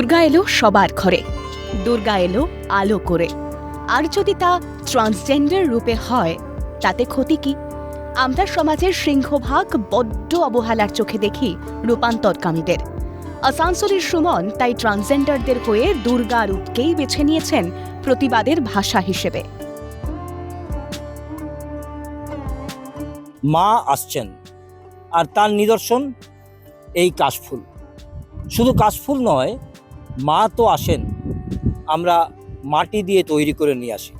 দুর্গা এলো সবার ঘরে। দুর্গা এলো আলো করে। আর যদি তা ট্রান্সজেন্ডার রূপে হয়, তাতে ক্ষতি কি? আমরা সমাজের সিংহভাগ বড্ড অবহেলার চোখে দেখি রূপান্তরকামীদের। আসানসোলের সুমন তাই ট্রান্সজেন্ডারদের হয়ে দুর্গা রূপকেই বেছে নিয়েছেন প্রতিবাদের ভাষা হিসেবে। মা আসছেন আর তার নিদর্শন এই কাশফুল। শুধু কাশফুল নয় মা তো আসেন, আমরা মাটি দিয়ে তৈরি করে নিয়ে আসি,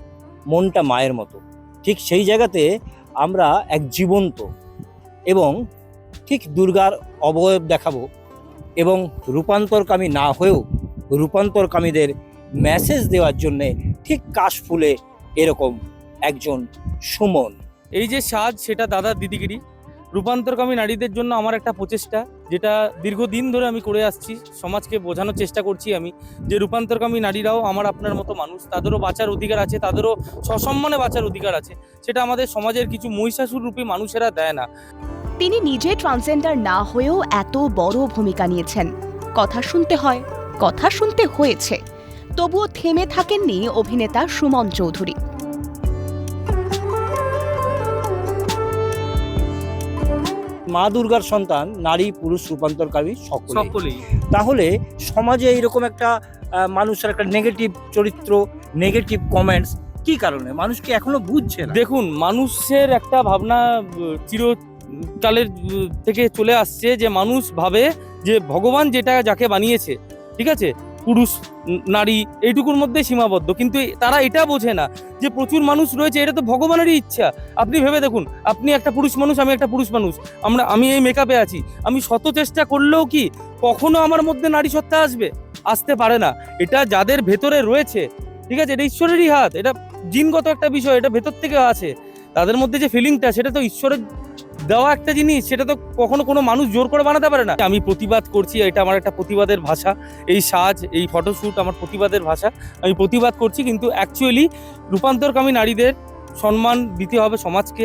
মনটা মায়ের মতো। ঠিক সেই জায়গাতে আমরা এক জীবন্ত এবং ঠিক দুর্গার অবয়ব দেখাবো এবং রূপান্তরকামী না হয়েও রূপান্তরকামীদের মেসেজ দেওয়ার জন্যে ঠিক কাশফুলে এরকম একজন সুমন। এই যে সাজ, সেটা দাদার দিদিগিরি? রূপান্তরকামী নারীদের জন্য আমার একটা প্রচেষ্টা, যেটা দীর্ঘদিন ধরে আমি করে আসছি, সমাজকে বোঝানোর চেষ্টা করছি আমি, যে রূপান্তরকামী নারীরাও আমার আপনার মতো মানুষ, তাদেরও বাঁচার অধিকার আছে, তাদেরও সসম্মানে বাঁচার অধিকার আছে, সেটা আমাদের সমাজের কিছু মহিষাসুর রূপী মানুষেরা দেয় না। তিনি নিজে ট্রান্সজেন্ডার না হয়েও এত বড় ভূমিকা নিয়েছেন। কথা শুনতে হয়, কথা শুনতে হয়েছে। তবুও থেমে থাকেননি অভিনেতা সুমন চৌধুরী। মা দুর্গার সন্তান নারী পুরুষ রূপান্তরকারী সকলে সকলেই। তাহলে সমাজে এইরকম একটা মানুষের একটা নেগেটিভ চরিত্র নেগেটিভ কমেন্টস কি কারণে? মানুষ কি এখনও বুঝছে দেখুন মানুষের একটা ভাবনা চিরকালের থেকে চলে আসছে যে মানুষ ভাবে যে ভগবান যেটা যাকে বানিয়েছে ঠিক আছে? পুরুষ নারী, এইটুকুর মধ্যে সীমাবদ্ধ। কিন্তু তারা এটা বোঝে না যে প্রচুর মানুষ রয়েছে, এটা তো ভগবানেরই ইচ্ছা। আপনি ভেবে দেখুন, আপনি একটা পুরুষ মানুষ, আমি একটা পুরুষ মানুষ। আমরা, আমি এই মেকআপে আছি। আমি শত চেষ্টা করলেও কি কখনো আমার মধ্যে নারী সত্তা আসবে? আসতে পারে না। এটা যাদের ভেতরে রয়েছে, ঠিক আছে? এটা ঈশ্বরেরই হাত। এটা জিনগত একটা বিষয়, এটা ভেতর থেকে আছে। তাদের মধ্যে যে ফিলিংটা সেটা তো ঈশ্বরের দেওয়া একটা জিনিস, সেটা তো কখনো কোনো মানুষ জোর করে বানাতে পারে না। আমি প্রতিবাদ করছি, এটা আমার একটা প্রতিবাদের ভাষা। এই সাজ, এই ফটোশ্যুট আমার প্রতিবাদের ভাষা। আমি প্রতিবাদ করছি, কিন্তু অ্যাকচুয়ালি রূপান্তরকামী নারীদের সম্মান দিতে হবে সমাজকে।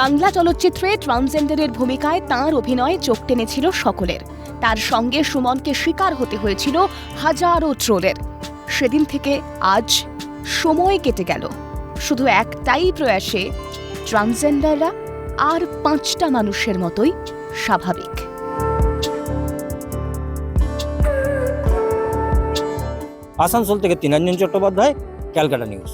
বাংলা চলচ্চিত্রে ট্রান্সজেন্ডারের ভূমিকায় তাঁর অভিনয় চোখ টেনেছিল সকলের। তার সঙ্গে সুমনকে শিকার হতে হয়েছিল হাজারো ট্রোলের। সেদিন থেকে আজ সময় কেটে গেল। শুধু একটাই প্রয়াসে ট্রান্সজেন্ডাররা আর পাঁচটা মানুষের মতোই স্বাভাবিক। আসানসোল থেকে তিনাঞ্জন চট্টোপাধ্যায় ক্যালকাটা নিউজ।